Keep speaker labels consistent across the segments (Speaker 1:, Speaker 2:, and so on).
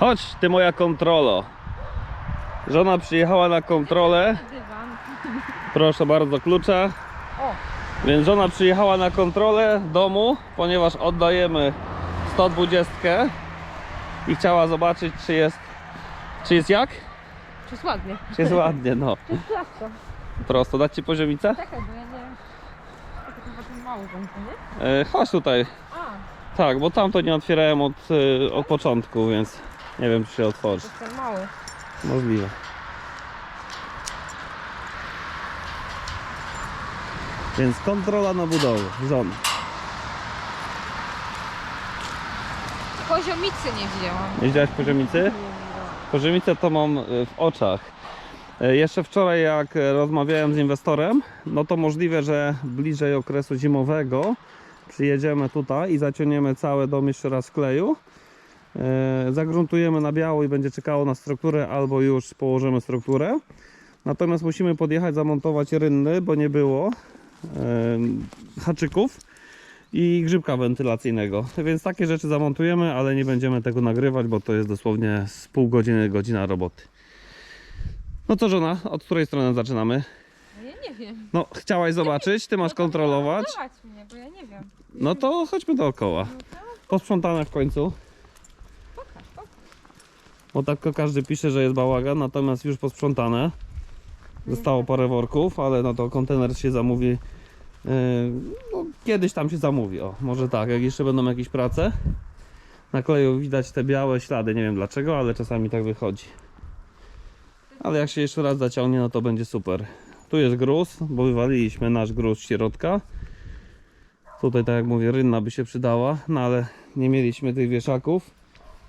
Speaker 1: Chodź, ty moja kontrolo. Żona przyjechała na kontrolę. Proszę bardzo, klucze.
Speaker 2: O,
Speaker 1: Więc żona przyjechała na kontrolę domu, ponieważ oddajemy 120 i chciała zobaczyć, czy jest, czy jest jak?
Speaker 2: czy jest ładnie.
Speaker 1: Czy jest ładnie, no.
Speaker 2: To jest plasto.
Speaker 1: Prosto, dać ci poziomicę?
Speaker 2: Czekaj, bo ja nie wiem. To nie?
Speaker 1: E, chodź tutaj.
Speaker 2: A,
Speaker 1: Tak, bo tamto nie otwierałem od, e, od początku, więc nie wiem, czy się
Speaker 2: to
Speaker 1: otworzy.
Speaker 2: jest ten mały.
Speaker 1: Możliwe. Więc kontrola na budowę, żony.
Speaker 2: Poziomicy nie wzięłam.
Speaker 1: Nie widziałeś poziomicy? Pożywicę to mam e, w oczach. E, Jeszcze wczoraj jak e, rozmawiałem z inwestorem, no to możliwe, że bliżej okresu zimowego przyjedziemy tutaj i zaciągniemy cały dom jeszcze raz w kleju. E, Zagruntujemy na biało i będzie czekało na strukturę albo już położymy strukturę. Natomiast musimy podjechać, zamontować rynny, bo nie było e, haczyków i grzybka wentylacyjnego. Więc takie rzeczy zamontujemy, ale nie będziemy tego nagrywać, bo to jest dosłownie z pół godziny, godzina roboty. No to żona, od której strony zaczynamy?
Speaker 2: No ja nie wiem.
Speaker 1: No, chciałaś zobaczyć, ty masz
Speaker 2: No
Speaker 1: kontrolować.
Speaker 2: Mnie, bo ja nie wiem.
Speaker 1: No to chodźmy dookoła.
Speaker 2: No
Speaker 1: Posprzątane w końcu. Bo tak każdy pisze, że jest bałagan, natomiast już posprzątane. Zostało parę worków, ale no to kontener się zamówi. yy, No, kiedyś tam się zamówi, o, może tak, jak jeszcze będą jakieś prace. Na kleju widać te białe ślady, nie wiem dlaczego, ale czasami tak wychodzi. Ale jak się jeszcze raz zaciągnie, no to będzie super. Tu jest gruz, bo wywaliliśmy nasz gruz z środka. Tutaj, tak jak mówię, rynna by się przydała, no ale nie mieliśmy tych wieszaków.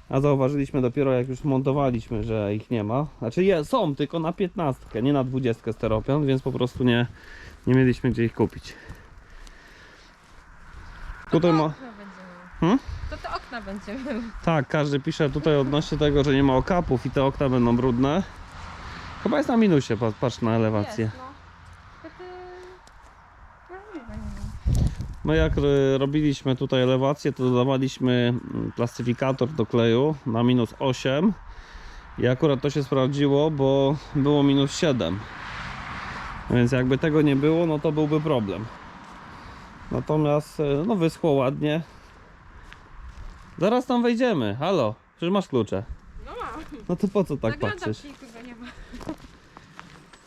Speaker 1: A zauważyliśmy dopiero jak już montowaliśmy, że ich nie ma. Znaczy je, są, tylko na 15, nie na 20 steropian, więc po prostu nie, nie mieliśmy gdzie ich kupić. Tutaj
Speaker 2: to
Speaker 1: ma...
Speaker 2: okna będziemy.
Speaker 1: Hmm?
Speaker 2: To te okna będziemy.
Speaker 1: Tak, każdy pisze tutaj odnośnie tego, że nie ma okapów i te okna będą brudne. Chyba jest na minusie, pa- patrz na elewację.
Speaker 2: Jest, no. Wtedy... Możliwe,
Speaker 1: My jak y, robiliśmy tutaj elewację, to dodawaliśmy mm, plastyfikator do kleju na minus 8 i akurat to się sprawdziło, bo było minus 7. Więc jakby tego nie było, no to byłby problem. Natomiast y, no wyschło ładnie. Zaraz tam wejdziemy. Halo, przecież masz klucze.
Speaker 2: No mam.
Speaker 1: No to po co tak
Speaker 2: Zaglądam
Speaker 1: patrzysz?
Speaker 2: nie ma.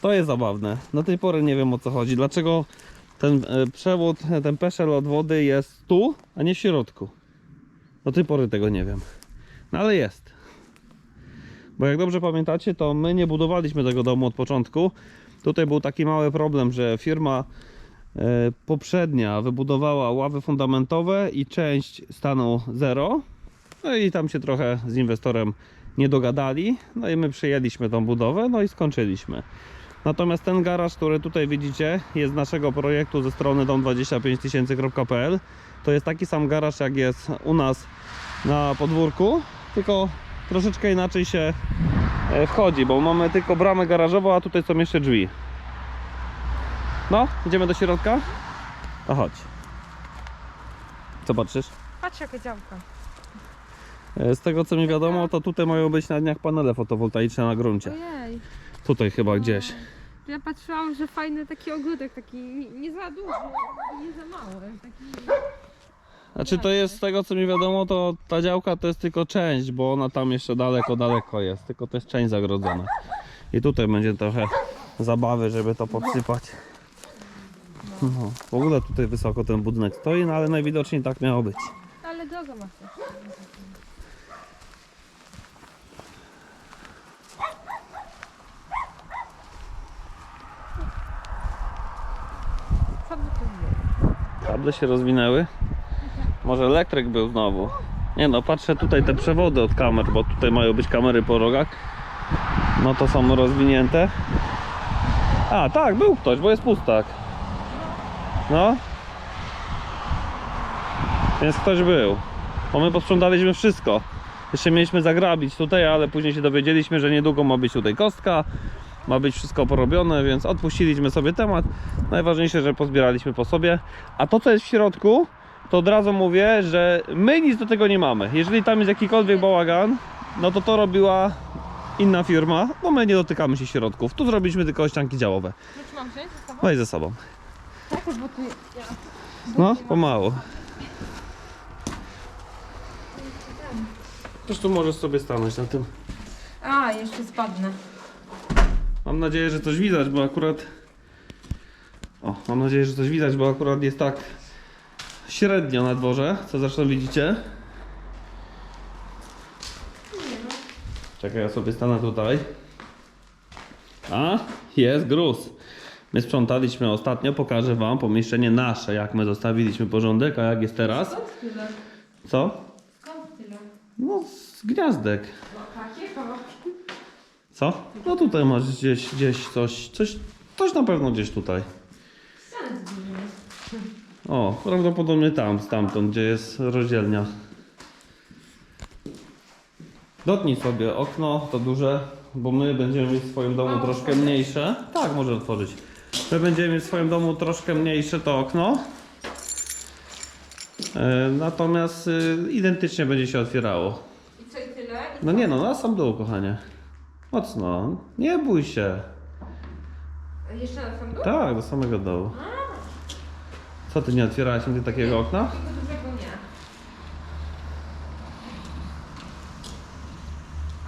Speaker 1: To jest zabawne. Do tej pory nie wiem o co chodzi. Dlaczego ten e, przewód, ten peszel od wody jest tu, a nie w środku? Do tej pory tego nie wiem. No ale jest. Bo jak dobrze pamiętacie, to my nie budowaliśmy tego domu od początku. Tutaj był taki mały problem, że firma e, poprzednia wybudowała ławy fundamentowe i część stanu zero. No i tam się trochę z inwestorem nie dogadali. No i my przyjęliśmy tą budowę, no i skończyliśmy. Natomiast ten garaż, który tutaj widzicie, jest z naszego projektu ze strony dom25000.pl. To jest taki sam garaż, jak jest u nas na podwórku, tylko troszeczkę inaczej się e, wchodzi, bo mamy tylko bramę garażową, a tutaj są jeszcze drzwi. No, idziemy do środka? To chodź. Co patrzysz?
Speaker 2: Patrz jakie działka.
Speaker 1: E, Z tego co mi wiadomo, to tutaj mają być na dniach panele fotowoltaiczne na gruncie.
Speaker 2: Ojej.
Speaker 1: Tutaj chyba gdzieś.
Speaker 2: Ja patrzyłam, że fajny taki ogródek, taki nie za duży, nie za mały. Taki...
Speaker 1: Znaczy to jest z tego co mi wiadomo, to ta działka to jest tylko część, bo ona tam jeszcze daleko, daleko jest. Tylko to jest część zagrodzona. I tutaj będzie trochę zabawy, żeby to podsypać. No, w ogóle tutaj wysoko ten budynek stoi, no ale najwidoczniej tak miało być.
Speaker 2: Ale drogo masz też. Co by tu było?
Speaker 1: Kable się rozwinęły. Może elektryk był znowu. Nie no, patrzę tutaj te przewody od kamer, bo tutaj mają być kamery po rogach. No to są rozwinięte. A, tak, był ktoś, bo jest pustak. No. Więc ktoś był. Bo my posprzątaliśmy wszystko. Jeszcze mieliśmy zagrabić tutaj, ale później się dowiedzieliśmy, że niedługo ma być tutaj kostka. Ma być wszystko porobione, więc odpuściliśmy sobie temat. Najważniejsze, że pozbieraliśmy po sobie. A to, co jest w środku, to od razu mówię, że my nic do tego nie mamy. Jeżeli tam jest jakikolwiek bałagan, no to to robiła inna firma, bo my nie dotykamy się środków. Tu zrobiliśmy tylko ścianki działowe.
Speaker 2: No czy mam wziąć ze sobą?
Speaker 1: Weź ze sobą.
Speaker 2: Tak, bo tu... Ja...
Speaker 1: No, pomału. Zresztą możesz sobie stanąć na tym.
Speaker 2: A, jeszcze spadnę.
Speaker 1: Mam nadzieję, że coś widać, bo akurat... O, mam nadzieję, że coś widać, bo akurat jest tak średnio na dworze, co zresztą widzicie. Czekaj, ja sobie stanę tutaj. A, jest gruz. My sprzątaliśmy ostatnio, pokażę wam pomieszczenie nasze, jak my zostawiliśmy porządek, a jak jest teraz.
Speaker 2: Skąd tyle?
Speaker 1: Co?
Speaker 2: Skąd tyle?
Speaker 1: No, z gniazdek.
Speaker 2: No takie.
Speaker 1: Co? No tutaj masz gdzieś, gdzieś coś, coś, coś na pewno gdzieś tutaj. O, prawdopodobnie tam, stamtąd, gdzie jest rozdzielnia. Dotnij sobie okno, to duże, bo my będziemy mieć w swoim domu troszkę mniejsze. Tak, może otworzyć. My będziemy mieć w swoim domu troszkę mniejsze to okno. E, natomiast y, identycznie będzie się otwierało.
Speaker 2: I co i tyle? I
Speaker 1: No nie no, na sam dół, kochanie. Mocno. Nie bój się.
Speaker 2: Jeszcze na sam dół?
Speaker 1: Tak, do samego dołu. Co, ty nie otwierałeś nigdy takiego okna?
Speaker 2: Dużego nie.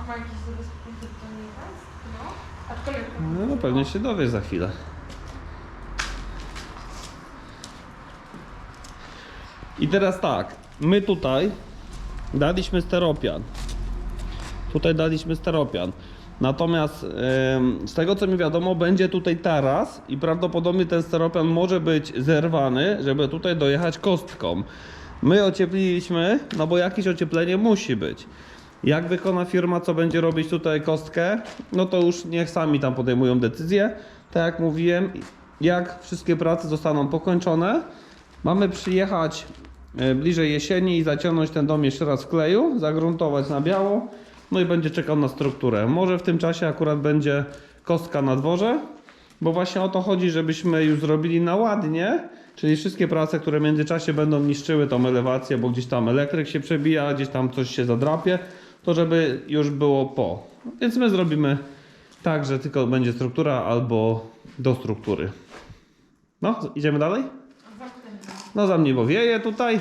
Speaker 2: A ma jakieś zabezpieczenie, że to nie jest? No. Aczkolwiek...
Speaker 1: No, no pewnie się dowiesz za chwilę. I teraz tak, my tutaj daliśmy steropian. Tutaj daliśmy steropian. Natomiast z tego co mi wiadomo, będzie tutaj taras i prawdopodobnie ten steropian może być zerwany, żeby tutaj dojechać kostką. My ociepliliśmy, no bo jakieś ocieplenie musi być. Jak wykona firma, co będzie robić tutaj kostkę, no to już niech sami tam podejmują decyzję. Tak jak mówiłem, jak wszystkie prace zostaną pokończone, mamy przyjechać e, bliżej jesieni i zaciągnąć ten dom jeszcze raz w kleju, zagruntować na biało, no i będzie czekał na strukturę. Może w tym czasie akurat będzie kostka na dworze, bo właśnie o to chodzi, żebyśmy już zrobili na ładnie, czyli wszystkie prace, które w międzyczasie będą niszczyły tą elewację, bo gdzieś tam elektryk się przebija, gdzieś tam coś się zadrapie, to żeby już było po. Więc my zrobimy tak, że tylko będzie struktura albo do struktury. No, idziemy dalej? No za mnie, bo wieje tutaj.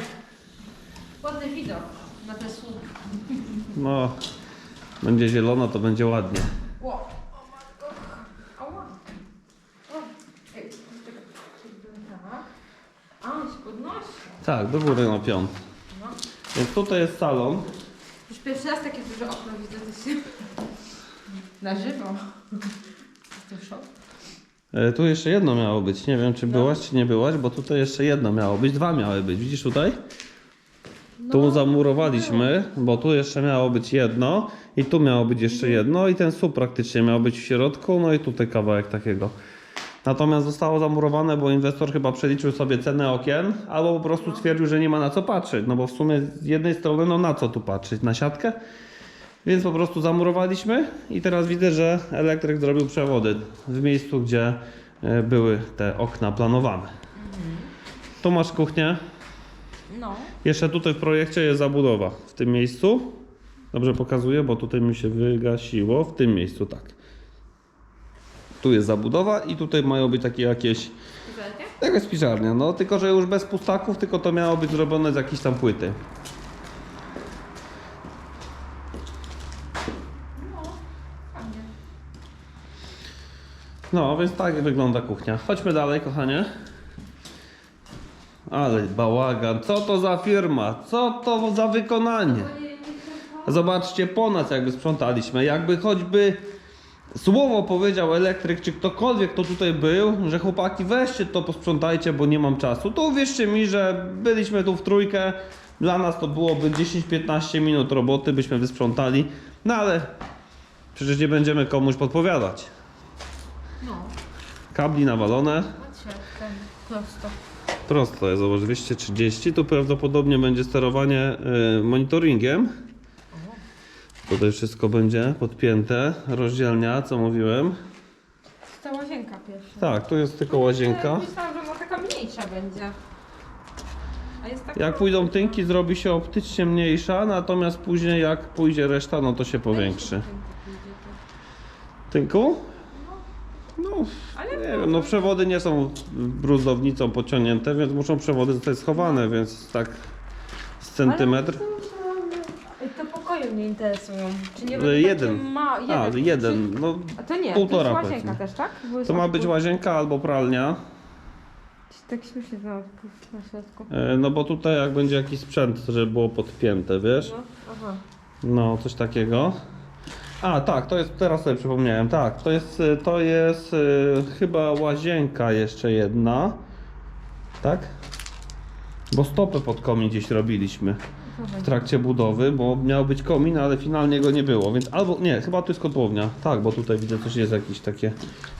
Speaker 2: Ładny widok na te słupy.
Speaker 1: No, będzie zielono, to będzie ładnie.
Speaker 2: Tak. A, on się podnosi.
Speaker 1: Tak, do góry na piąt. Więc tutaj jest salon.
Speaker 2: Już pierwszy raz takie duże okno widzę, to się... Na żywo. Szok.
Speaker 1: E, Tu jeszcze jedno miało być. Nie wiem, czy byłaś, czy nie byłaś, bo tutaj jeszcze jedno miało być. Dwa miały być. Widzisz tutaj? Tu zamurowaliśmy, bo tu jeszcze miało być jedno i tu miało być jeszcze jedno i ten słup praktycznie miał być w środku, no i tutaj kawałek takiego. Natomiast zostało zamurowane, bo inwestor chyba przeliczył sobie cenę okien, albo po prostu stwierdził, że nie ma na co patrzeć, no bo w sumie z jednej strony, no na co tu patrzeć? Na siatkę? Więc po prostu zamurowaliśmy i teraz widzę, że elektryk zrobił przewody w miejscu, gdzie e, były te okna planowane. Tu masz kuchnię,
Speaker 2: No.
Speaker 1: jeszcze tutaj w projekcie jest zabudowa w tym miejscu. Dobrze pokazuję, bo tutaj mi się wygasiło. W tym miejscu tak. Tu jest zabudowa i tutaj mają być takie jakieś.
Speaker 2: Widzicie?
Speaker 1: Jakaś piżarnia, no tylko że już bez pustaków, tylko to miało być zrobione z jakiejś tam płyty.
Speaker 2: No,
Speaker 1: więc tak wygląda kuchnia. Chodźmy dalej, kochanie. Ale bałagan, co to za firma? Co to za wykonanie?
Speaker 2: To
Speaker 1: Zobaczcie po nas, jakby sprzątaliśmy. Jakby choćby słowo powiedział elektryk, czy ktokolwiek, kto tutaj był, że chłopaki weźcie to posprzątajcie, bo nie mam czasu, to uwierzcie mi, że byliśmy tu w trójkę. Dla nas to byłoby 10-15 minut roboty, byśmy wysprzątali. No ale przecież nie będziemy komuś podpowiadać.
Speaker 2: No.
Speaker 1: Kabli nawalone.
Speaker 2: Patrzcie, ten prosto.
Speaker 1: Prosto jest, zobacz, 230. Tu prawdopodobnie będzie sterowanie y, monitoringiem. Tutaj wszystko będzie podpięte. Rozdzielnia, co mówiłem.
Speaker 2: Ta łazienka pierwsza.
Speaker 1: Tak, tu jest tylko łazienka.
Speaker 2: Myślałam, że ona taka mniejsza będzie. A jest tak
Speaker 1: Jak pójdą tynki, zrobi się optycznie mniejsza, natomiast później jak pójdzie reszta, no to się powiększy. Tynku? No,
Speaker 2: Ale
Speaker 1: nie wiem, no przewody nie są bruzdownicą pociągnięte, więc muszą przewody zostać schowane, więc tak z centymetr.
Speaker 2: Ale to, pokoje mnie interesują. Czy nie
Speaker 1: E,
Speaker 2: będzie
Speaker 1: jeden.
Speaker 2: Ma, jeden.
Speaker 1: A, jeden, no
Speaker 2: a to nie,
Speaker 1: półtora,
Speaker 2: to jest łazienka
Speaker 1: powiedzmy.
Speaker 2: też, tak? Były
Speaker 1: to ma być łazienka albo pralnia.
Speaker 2: Tak znalazł na środku.
Speaker 1: E, No bo tutaj jak będzie jakiś sprzęt, żeby było podpięte, wiesz?
Speaker 2: No, aha.
Speaker 1: No, coś takiego. A, tak, to jest, teraz sobie przypomniałem, tak, to jest, y, to jest y, chyba łazienka jeszcze jedna, tak? Bo stopę pod komin gdzieś robiliśmy w trakcie budowy, bo miał być komin, ale finalnie go nie było, więc albo, nie, chyba tu jest kotłownia, tak, bo tutaj widzę coś jest jakieś takie,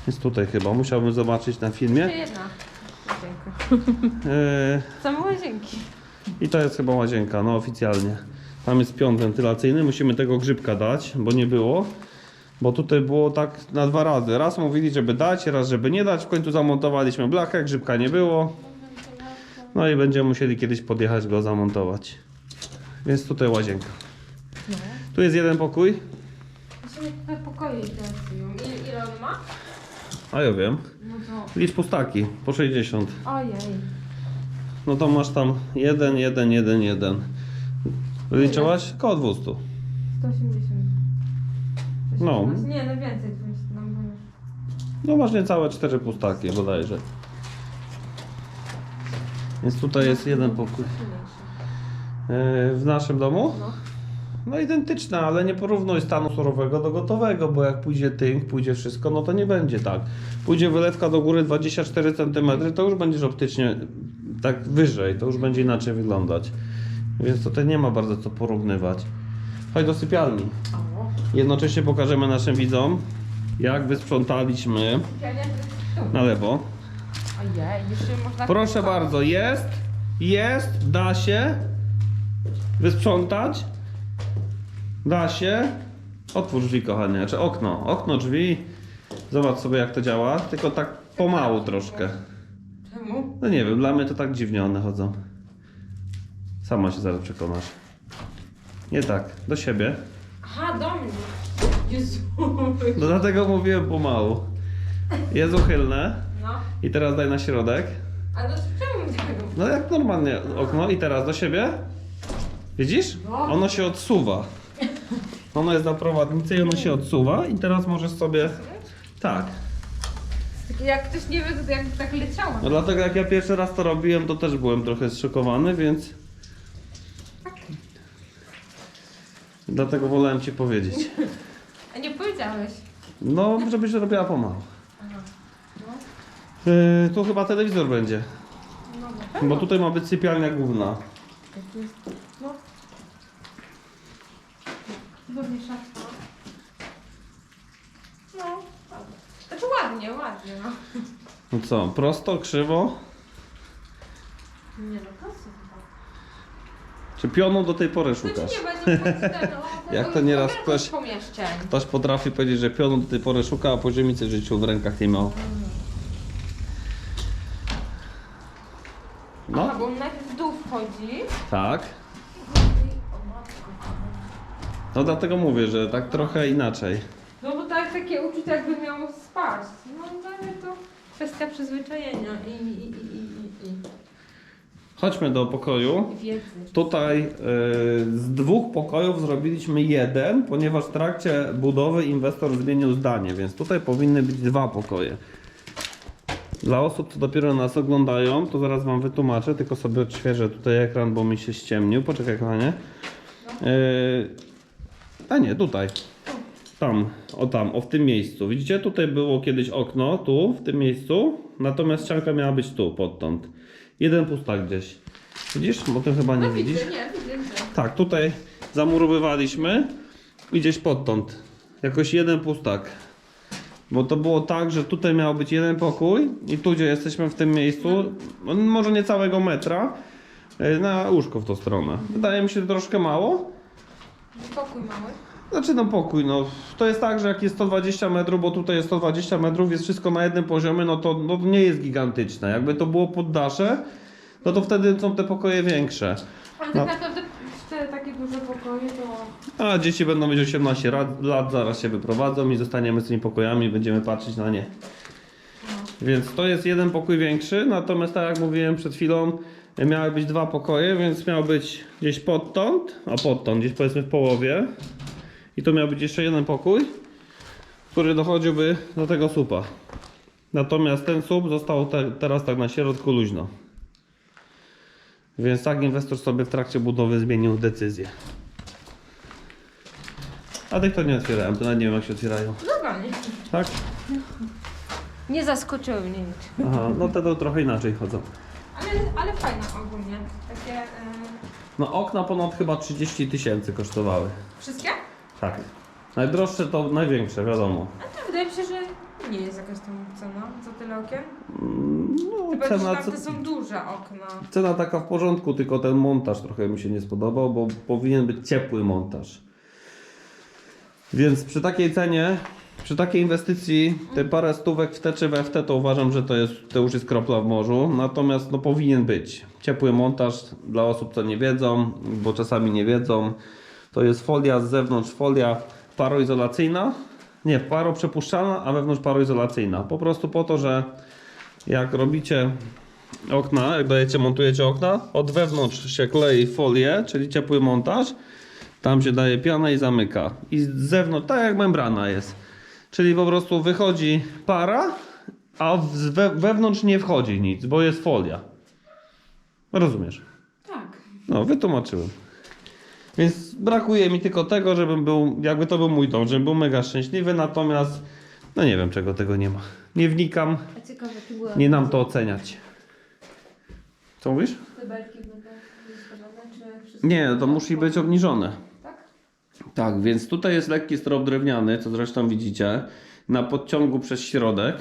Speaker 1: jest tutaj chyba, musiałbym zobaczyć na filmie.
Speaker 2: Jeszcze jedna łazienka.
Speaker 1: Y,
Speaker 2: Same łazienki.
Speaker 1: I to jest chyba łazienka, no oficjalnie. Tam jest piąt wentylacyjny, musimy tego grzybka dać, bo nie było. Bo tutaj było tak na dwa razy. Raz mówili, żeby dać, raz, żeby nie dać. W końcu zamontowaliśmy blachę, grzybka nie było. No i będziemy musieli kiedyś podjechać go zamontować. Więc tutaj łazienka.
Speaker 2: No.
Speaker 1: Tu jest jeden pokój.
Speaker 2: Musimy pokoje interesują. Ile, ile on ma?
Speaker 1: A ja wiem.
Speaker 2: No to...
Speaker 1: Licz pustaki, po 60.
Speaker 2: Ojej.
Speaker 1: No to masz tam 1, 1, 1, 1. Wyliczyłaś? Koło 200.
Speaker 2: 180.
Speaker 1: No.
Speaker 2: Nie, no więcej. to jest- No, bo już-
Speaker 1: No masz niecałe cztery pustaki bodajże. Więc tutaj jest jeden pokój. Yy, w naszym domu?
Speaker 2: No.
Speaker 1: No identyczne, ale nie porównuj stanu surowego do gotowego, bo jak pójdzie tynk, pójdzie wszystko, no to nie będzie tak. Pójdzie wylewka do góry 24 cm, to już będziesz optycznie tak wyżej, to już będzie inaczej wyglądać. Więc tutaj nie ma bardzo co porównywać. Chodź do sypialni. Jednocześnie pokażemy naszym widzom, jak wysprzątaliśmy na lewo.
Speaker 2: Ojej, jeszcze można...
Speaker 1: Proszę bardzo, jest, jest, da się wysprzątać, da się. Otwórz drzwi, kochanie, czy okno, okno, drzwi. Zobacz sobie, jak to działa, tylko tak pomału troszkę.
Speaker 2: Czemu?
Speaker 1: No nie wiem, dla mnie to tak dziwnie one chodzą. Sama się zaraz przekonasz. Nie tak, do siebie.
Speaker 2: Aha, do mnie. Jezu.
Speaker 1: No dlatego mówiłem pomału. Jest uchylne.
Speaker 2: No.
Speaker 1: I teraz daj na środek.
Speaker 2: A no to czemu tego?
Speaker 1: No jak normalnie okno i teraz do siebie? Widzisz?
Speaker 2: No.
Speaker 1: Ono się odsuwa. Ono jest na prowadnicy i ono się odsuwa i teraz możesz sobie... Tak.
Speaker 2: Takie Jak ktoś nie wie, to jak tak leciało.
Speaker 1: No dlatego jak ja pierwszy raz to robiłem, to też byłem trochę zszokowany, więc... Dlatego wolałem ci powiedzieć.
Speaker 2: A nie powiedziałeś.
Speaker 1: No, żebyś robiła pomału.
Speaker 2: Aha. No.
Speaker 1: Yy, tu chyba telewizor będzie,
Speaker 2: No na pewno.
Speaker 1: bo tutaj ma być sypialnia główna.
Speaker 2: Tu jest... No. Szafka. No. Znaczy ładnie, ładnie, no.
Speaker 1: No co, prosto, krzywo?
Speaker 2: Nie no.
Speaker 1: Czy pioną do tej pory szukasz?
Speaker 2: Znaczy nie będzie
Speaker 1: Jak to nieraz ktoś-
Speaker 2: pomieszczeń.
Speaker 1: Ktoś potrafi powiedzieć, że pionu do tej pory szuka, a poziomicę w życiu w rękach nie miał.
Speaker 2: Aha,
Speaker 1: No,
Speaker 2: bo on najpierw w dół wchodzi.
Speaker 1: tak. No dlatego mówię, że tak trochę inaczej.
Speaker 2: No bo tak takie uczucie jakby miało spaść. No ale to kwestia przyzwyczajenia i, i, i, i,
Speaker 1: Chodźmy do pokoju. Tutaj y, z dwóch pokojów zrobiliśmy jeden, ponieważ w trakcie budowy inwestor zmienił zdanie, więc tutaj powinny być dwa pokoje. Dla osób, co dopiero nas oglądają, to zaraz Wam wytłumaczę, tylko sobie odświeżę tutaj ekran, bo mi się ściemnił. Poczekaj, kochanie. Y, a nie, tutaj. Tam, o tam, o w tym miejscu. Widzicie, tutaj było kiedyś okno, tu, w tym miejscu, natomiast ścianka miała być tu, podtąd. Jeden pustak gdzieś. Widzisz? Bo ty chyba nie
Speaker 2: No
Speaker 1: widzisz.
Speaker 2: widzę, nie, widzę, widzę.
Speaker 1: Tak, tutaj zamurowywaliśmy i gdzieś podtąd. Jakoś jeden pustak. Bo to było tak, że tutaj miał być jeden pokój i tu gdzie jesteśmy w tym miejscu, no, może nie całego metra, y, na łóżko w tą stronę. Wydaje mi się to troszkę mało.
Speaker 2: Pokój mały.
Speaker 1: Znaczy no pokój, no to jest tak, że jak jest 120 metrów, bo tutaj jest 120 metrów, jest wszystko na jednym poziomie, no to, no nie jest gigantyczne. Jakby to było poddasze, no to wtedy są te pokoje większe.
Speaker 2: Ale
Speaker 1: No.
Speaker 2: tak naprawdę te takie duże pokoje to...
Speaker 1: A dzieci będą mieć 18 lat, lat, zaraz się wyprowadzą i zostaniemy z tymi pokojami, będziemy patrzeć na nie. Więc to jest jeden pokój większy, natomiast tak jak mówiłem przed chwilą, miały być dwa pokoje, więc miał być gdzieś podtąd, a podtąd, gdzieś powiedzmy w połowie. I tu miał być jeszcze jeden pokój, który dochodziłby do tego supa. Natomiast ten słup został te, teraz tak na środku luźno. Więc tak inwestor sobie w trakcie budowy zmienił decyzję. A tych to nie otwierałem, to nawet nie wiem jak się otwierają.
Speaker 2: Normalnie.
Speaker 1: Tak?
Speaker 2: Nie zaskoczyły mnie nic.
Speaker 1: Aha, no te to trochę inaczej chodzą.
Speaker 2: Ale, ale fajne ogólnie. Takie... y,
Speaker 1: No okna ponad chyba 30 tysięcy kosztowały.
Speaker 2: wszystkie?
Speaker 1: Tak. Najdroższe to największe, wiadomo.
Speaker 2: A to wydaje mi się, że nie jest jakaś tam cena za tyle okien.
Speaker 1: Mm, No,
Speaker 2: Chyba, że
Speaker 1: cena,
Speaker 2: tamte są duże okna.
Speaker 1: cena taka w porządku, tylko ten montaż trochę mi się nie spodobał, bo powinien być ciepły montaż. Więc przy takiej cenie, przy takiej inwestycji, te parę stówek w te czy we w te, to uważam, że to, jest, to już jest kropla w morzu. Natomiast no, powinien być ciepły montaż dla osób, co nie wiedzą, bo czasami nie wiedzą. To jest folia z zewnątrz, folia paroizolacyjna. Nie, paroprzepuszczalna, a wewnątrz paroizolacyjna. Po prostu po to, że jak robicie okna, jak dajecie, montujecie okna, od wewnątrz się klei folię, czyli ciepły montaż, tam się daje piana i zamyka. I z zewnątrz, tak jak membrana jest. Czyli po prostu wychodzi para, a we, wewnątrz nie wchodzi nic, bo jest folia. Rozumiesz?
Speaker 2: Tak.
Speaker 1: No, wytłumaczyłem. Więc brakuje mi tylko tego, żebym był, jakby to był mój dom, żebym był mega szczęśliwy, natomiast no nie wiem czego tego nie ma. Nie wnikam,
Speaker 2: A ciekawe, ty była...
Speaker 1: nie nam to oceniać. Co mówisz?
Speaker 2: Te belki będą wystawione, czy wszystko?
Speaker 1: Nie, to musi być obniżone.
Speaker 2: Tak?
Speaker 1: Tak, więc tutaj jest lekki strop drewniany, co zresztą widzicie, na podciągu przez środek.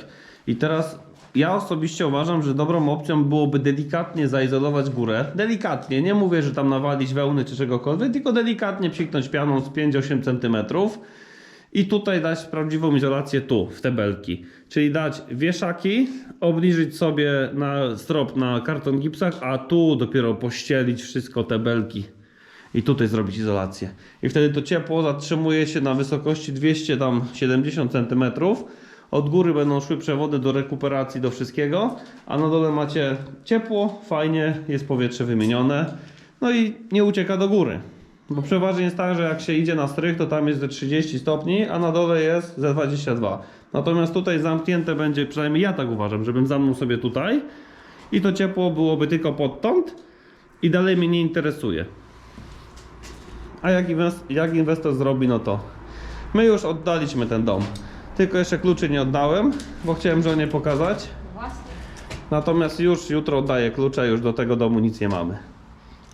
Speaker 1: I teraz ja osobiście uważam, że dobrą opcją byłoby delikatnie zaizolować górę. Delikatnie, nie mówię, że tam nawalić wełny czy czegokolwiek, tylko delikatnie psiknąć pianą z 5-8 cm. I tutaj dać prawdziwą izolację tu, w te belki. Czyli dać wieszaki, obniżyć sobie na strop na karton gipsach, a tu dopiero pościelić wszystko te belki i tutaj zrobić izolację. I wtedy to ciepło zatrzymuje się na wysokości 270 cm. Od góry będą szły przewody do rekuperacji, do wszystkiego, a na dole macie ciepło, fajnie, jest powietrze wymienione, no i nie ucieka do góry. Bo przeważnie jest tak, że jak się idzie na strych, to tam jest ze 30 stopni, a na dole jest ze 22. Natomiast tutaj zamknięte będzie, przynajmniej ja tak uważam, żebym zamknął sobie tutaj i to ciepło byłoby tylko podtąd i dalej mnie nie interesuje. A jak, inwest- jak inwestor zrobi, no to my już oddaliśmy ten dom. Tylko jeszcze kluczy nie oddałem, bo chciałem żonie pokazać.
Speaker 2: Właśnie.
Speaker 1: Natomiast już jutro oddaję klucze, już do tego domu nic nie mamy.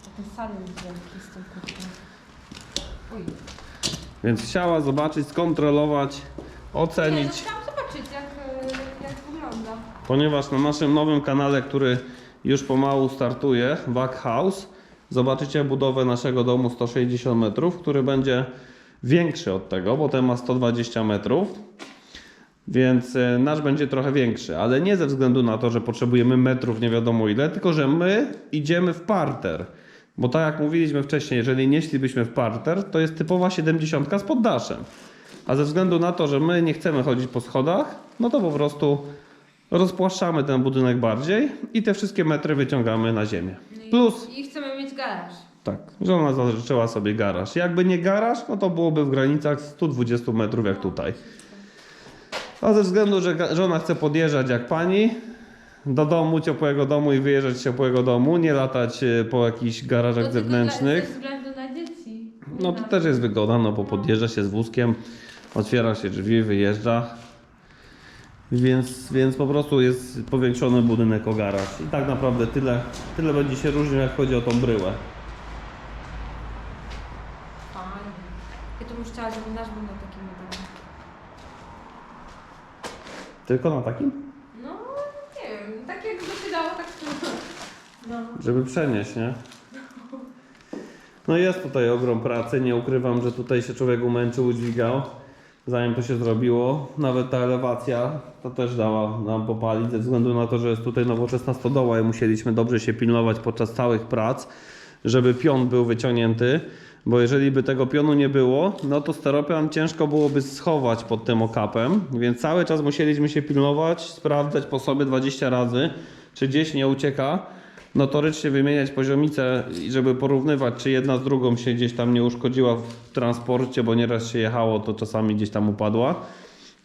Speaker 2: A ten salon jest wielki z tym. Oj.
Speaker 1: Więc chciała zobaczyć, skontrolować,
Speaker 2: Nie,
Speaker 1: ocenić.
Speaker 2: no chciałam zobaczyć jak, e, jak wygląda.
Speaker 1: Ponieważ na naszym nowym kanale, który już pomału startuje, Wack House, zobaczycie budowę naszego domu 160 metrów, który będzie większy od tego, bo ten ma 120 metrów. Więc e, nasz będzie trochę większy, ale nie ze względu na to, że potrzebujemy metrów nie wiadomo ile, tylko że my idziemy w parter. Bo tak jak mówiliśmy wcześniej, jeżeli nie szlibyśmy w parter, to jest typowa 70 z poddaszem. A ze względu na to, że my nie chcemy chodzić po schodach, no to po prostu rozpłaszczamy ten budynek bardziej i te wszystkie metry wyciągamy na ziemię.
Speaker 2: No
Speaker 1: Plus,
Speaker 2: I chcemy mieć garaż.
Speaker 1: Tak, żona zażyczyła sobie garaż. Jakby nie garaż, no to byłoby w granicach 120 metrów jak tutaj. A ze względu, że żona chce podjeżdżać jak pani do domu, ciepłego domu i wyjeżdżać z ciepłego domu, nie latać e, po jakichś garażach
Speaker 2: To
Speaker 1: zewnętrznych.
Speaker 2: Ze względu na dzieci.
Speaker 1: No to też jest wygoda, no bo podjeżdża się z wózkiem, otwiera się drzwi, wyjeżdża. Więc, więc po prostu jest powiększony budynek o garaż. I tak naprawdę tyle, tyle będzie się różnił, jak chodzi o tą bryłę.
Speaker 2: Fajnie. Ja to bym chciała, żeby nasz był na takim modelu.
Speaker 1: Tylko na takim?
Speaker 2: No, nie wiem, tak jak by się dało, tak No.
Speaker 1: Żeby przenieść, nie? No jest tutaj ogrom pracy, nie ukrywam, że tutaj się człowiek umęczył, udźwigał. zanim to się zrobiło. Nawet ta elewacja to też dała nam popalić ze względu na to, że jest tutaj nowoczesna stodoła i musieliśmy dobrze się pilnować podczas całych prac, żeby pion był wyciągnięty. Bo jeżeli by tego pionu nie było, no to steropian ciężko byłoby schować pod tym okapem, więc cały czas musieliśmy się pilnować, sprawdzać po sobie 20 razy, czy gdzieś nie ucieka notorycznie wymieniać poziomice żeby porównywać, czy jedna z drugą się gdzieś tam nie uszkodziła w transporcie, bo nieraz się jechało, to czasami gdzieś tam upadła.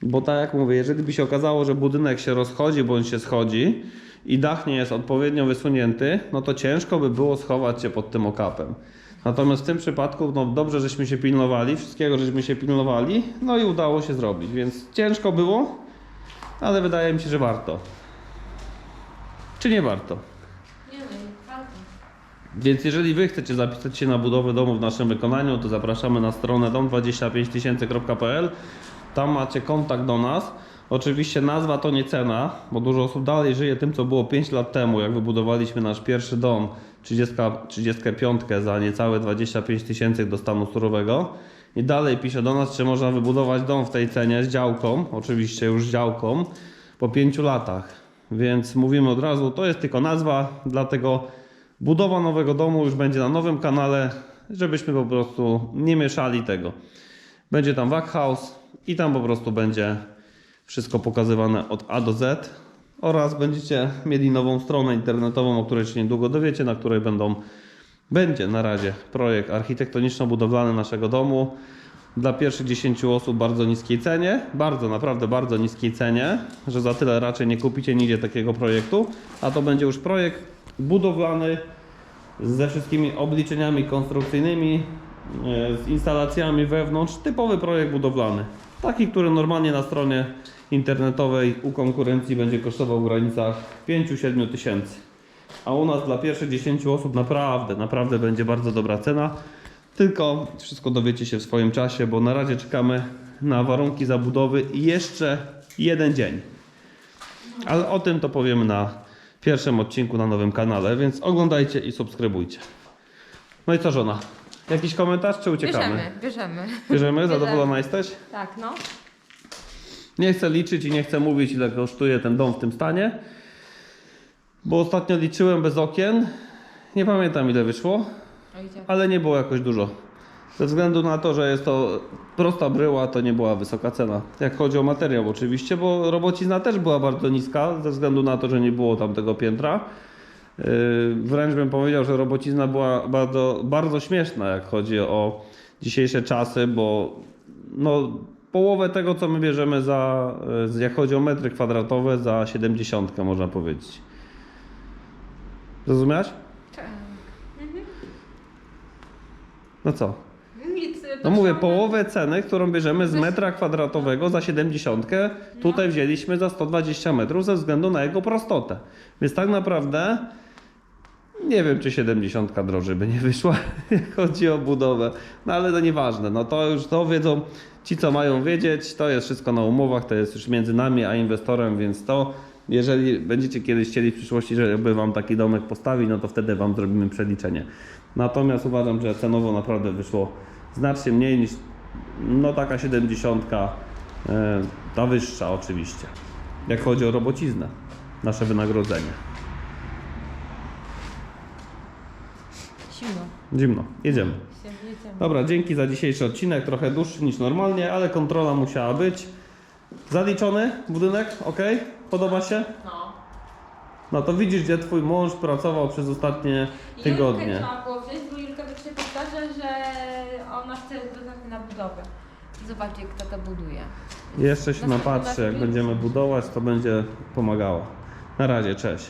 Speaker 1: Bo tak jak mówię, jeżeli by się okazało, że budynek się rozchodzi bądź się schodzi i dach nie jest odpowiednio wysunięty, no to ciężko by było schować się pod tym okapem. Natomiast w tym przypadku, no dobrze, żeśmy się pilnowali, wszystkiego żeśmy się pilnowali, no i udało się zrobić, więc ciężko było, ale wydaje mi się, że warto. Czy nie warto?
Speaker 2: Nie wiem, warto.
Speaker 1: Więc jeżeli Wy chcecie zapisać się na budowę domu w naszym wykonaniu, to zapraszamy na stronę dom25000.pl. Tam macie kontakt do nas. Oczywiście nazwa to nie cena, bo dużo osób dalej żyje tym, co było 5 lat temu, jak wybudowaliśmy nasz pierwszy dom 30, 35 za niecałe 25 tysięcy do stanu surowego. I dalej pisze do nas, czy można wybudować dom w tej cenie z działką, oczywiście już z działką, po 5 latach. Więc mówimy od razu, to jest tylko nazwa, dlatego Budowa nowego domu już będzie na nowym kanale, żebyśmy po prostu nie mieszali tego. Będzie tam Wackhaus i tam po prostu będzie wszystko pokazywane od A do Z oraz będziecie mieli nową stronę internetową, o której się niedługo dowiecie, na której będą będzie na razie projekt architektoniczno-budowlany naszego domu. Dla pierwszych 10 osób bardzo niskiej cenie, bardzo, naprawdę bardzo niskiej cenie, że za tyle raczej nie kupicie nigdzie takiego projektu, a to będzie już projekt budowlany ze wszystkimi obliczeniami konstrukcyjnymi, e, z instalacjami wewnątrz, typowy projekt budowlany. Taki, który normalnie na stronie internetowej u konkurencji będzie kosztował w granicach 5-7 tysięcy. A u nas dla pierwszych 10 osób naprawdę, naprawdę będzie bardzo dobra cena. Tylko wszystko dowiecie się w swoim czasie, bo na razie czekamy na warunki zabudowy jeszcze jeden dzień. Ale o tym to powiemy na pierwszym odcinku na nowym kanale, więc oglądajcie i subskrybujcie. No i co żona? Jakiś komentarz czy uciekamy?
Speaker 2: Bierzemy, bierzemy.
Speaker 1: Bierzemy? Zadowolona jesteś?
Speaker 2: Tak, no.
Speaker 1: Nie chcę liczyć i nie chcę mówić ile kosztuje ten dom w tym stanie. Bo ostatnio liczyłem bez okien. Nie pamiętam ile wyszło, ale nie było jakoś dużo. Ze względu na to, że jest to prosta bryła, to nie była wysoka cena. Jak chodzi o materiał oczywiście, bo robocizna też była bardzo niska, ze względu na to, że nie było tam tego piętra. Yy, Wręcz bym powiedział, że robocizna była bardzo, bardzo śmieszna, jak chodzi o dzisiejsze czasy, bo no, połowę tego, co my bierzemy za, yy, jak chodzi o metry kwadratowe, za 70 można powiedzieć. Rozumiałeś?
Speaker 2: Tak.
Speaker 1: No co?
Speaker 2: Nic.
Speaker 1: No mówię, połowę ceny, którą bierzemy z metra kwadratowego za 70, tutaj wzięliśmy za 120 metrów ze względu na jego prostotę. Więc tak naprawdę nie wiem, czy 70 drożej by nie wyszła, jak chodzi o budowę. No ale to nieważne, no to już to wiedzą ci, co mają wiedzieć. To jest wszystko na umowach, to jest już między nami a inwestorem, więc to jeżeli będziecie kiedyś chcieli w przyszłości, żeby wam taki domek postawić, no to wtedy wam zrobimy przeliczenie. Natomiast uważam, że cenowo naprawdę wyszło znacznie mniej niż no taka 70, e, ta wyższa oczywiście. Jak chodzi o robociznę, nasze wynagrodzenie.
Speaker 2: Zimno.
Speaker 1: Jedziemy. Dobra, dzięki za dzisiejszy odcinek, trochę dłuższy niż normalnie, ale kontrola musiała być. Zaliczony budynek, ok? Podoba się?
Speaker 2: No.
Speaker 1: No to widzisz, gdzie twój mąż pracował przez ostatnie
Speaker 2: Julkę
Speaker 1: tygodnie.
Speaker 2: trzeba było wziąć, bo Julka się powtarza, że ona chce dodatkowo na budowę. Zobaczcie, kto to buduje.
Speaker 1: Jeszcze się napatrzy, jak będziemy budować, to będzie pomagała. Na razie, cześć.